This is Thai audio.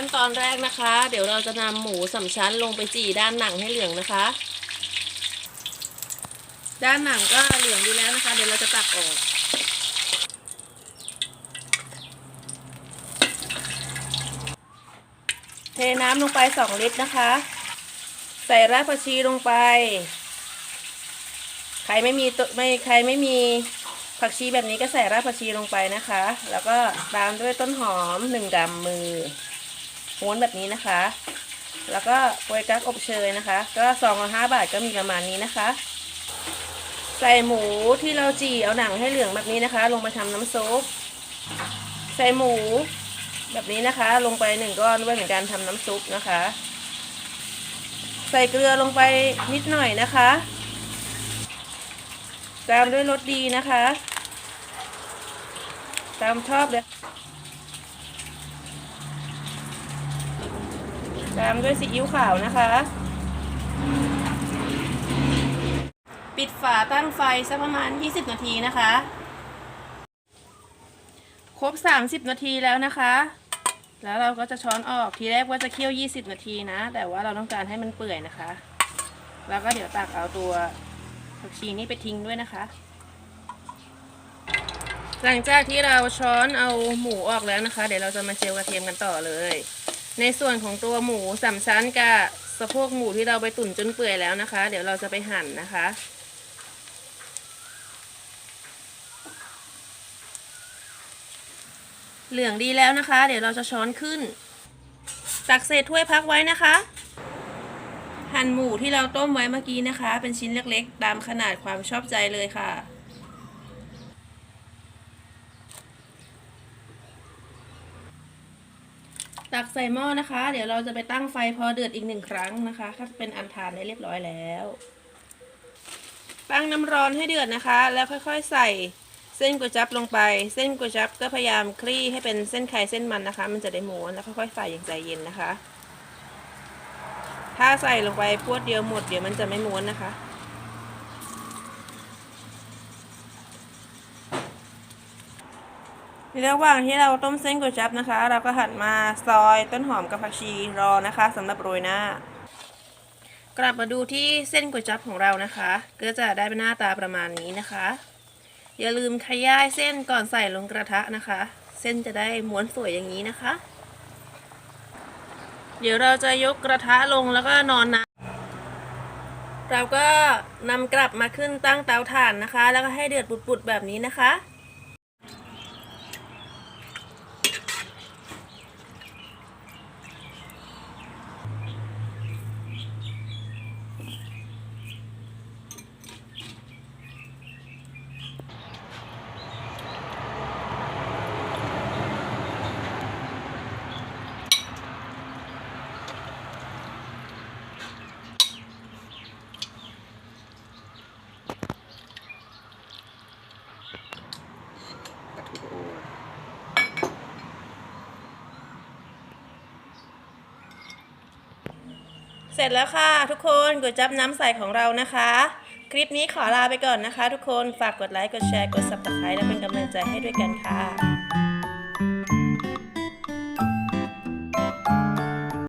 ขั้นตอนแรกนะคะ เดี๋ยวเราจะนำหมูสามชั้นลงไปจี่ด้านหนังให้เหลืองนะคะ ด้านหนังก็เหลืองดีแล้วนะคะ เดี๋ยวเราจะตักออกเทน้ำลงไปสองลิตรนะคะ ใส่รากผักชีลงไป ใครไม่มีตัวไม่ใครไม่มีผักชีแบบนี้ก็ใส่รากผักชีลงไปนะคะ แล้วก็ตามด้วยต้นหอมหนึ่งกำมือ ม้วนแบบนี้นะคะ แล้วก็โปรยกั๊กอบเชยนะคะ ก็ซองละห้าบาทก็มีประมาณนี้นะคะ ใส่หมูที่เราจี่เอาหนังให้เหลืองแบบนี้นะคะ ลงไปทำน้ำซุปใส่หมูแบบนี้นะคะ ลงไปหนึ่งก้อนไว้เหมือนกันทำน้ำซุปนะคะ ใส่เกลือลงไปนิดหน่อยนะคะตามด้วยรสดีนะคะ ตามชอบเลย ตามด้วยซีอิ๊วขาวนะคะ ปิดฝาตั้งไฟสักประมาณ 20 นาทีนะคะ ครบ 30 นาทีแล้วนะคะ แล้วเราก็จะช้อนออกทีแรกว่าจะเคี่ยว 20 นาทีนะ แต่ว่าเราต้องการให้มันเปื่อยนะคะ แล้วก็เดี๋ยวตักเอาตัวผักชีนี่ไปทิ้งด้วยนะคะ หลังจากที่เราช้อนเอาหมูออกแล้วนะคะ เดี๋ยวเราจะมาเจียวกระเทียมกันต่อเลย ในส่วนของตัวหมูสามชั้นกับสะโพกหมูที่เราไปตุ๋นจนเปื่อยแล้วนะคะ เดี๋ยวเราจะไปหั่นนะคะ เหลืองดีแล้วนะคะ เดี๋ยวเราจะช้อนขึ้นตักเศษถ้วยพักไว้นะคะ หั่นหมูที่เราต้มไว้เมื่อกี้นะคะ เป็นชิ้นเล็กๆ ตามขนาดความชอบใจเลยค่ะ ตักใส่หม้อนะคะ เดี๋ยวเราจะไปตั้งไฟพอเดือดอีกหนึ่งครั้งนะคะก็เป็นอันทานได้เรียบร้อยแล้ว ตั้งน้ำร้อนให้เดือดนะคะ แล้วค่อยๆใส่เส้นก๋วยจั๊บลงไป เส้นก๋วยจั๊บก็พยายามคลี่ให้เป็นเส้นไข่เส้นมันนะคะ มันจะได้ม้วนแล้วค่อยๆใส่อย่างใจเย็นนะคะ ถ้าใส่ลงไปพวดเดียวหมดเดี๋ยวมันจะไม่ม้วนนะคะ ใน ระหว่างที่เราต้มเส้นก๋วยจั๊บนะคะ เราก็หันมาซอยต้นหอมกับผักชีรอนะคะสำหรับโรยหน้า กลับมาดูที่เส้นก๋วยจั๊บของเรานะคะ ก็จะได้เป็นหน้าตาประมาณนี้นะคะ อย่าลืมขย้ายเส้นก่อนใส่ลงกระทะนะคะ เส้นจะได้ม้วนสวยอย่างนี้นะคะ เดี๋ยวเราจะยกกระทะลงแล้วก็นอนนะเราก็นำกลับมาขึ้นตั้งเตาถ่านนะคะ แล้วก็ให้เดือดปุดๆแบบนี้นะคะ เสร็จแล้วค่ะทุกคนก๋วยจับน้ำใสของเรานะคะ คลิปนี้ขอลาไปก่อนนะคะ ทุกคนฝากกดไลค์กดแชร์กด subscribe และเป็นกำลังใจให้ด้วยกันค่ะ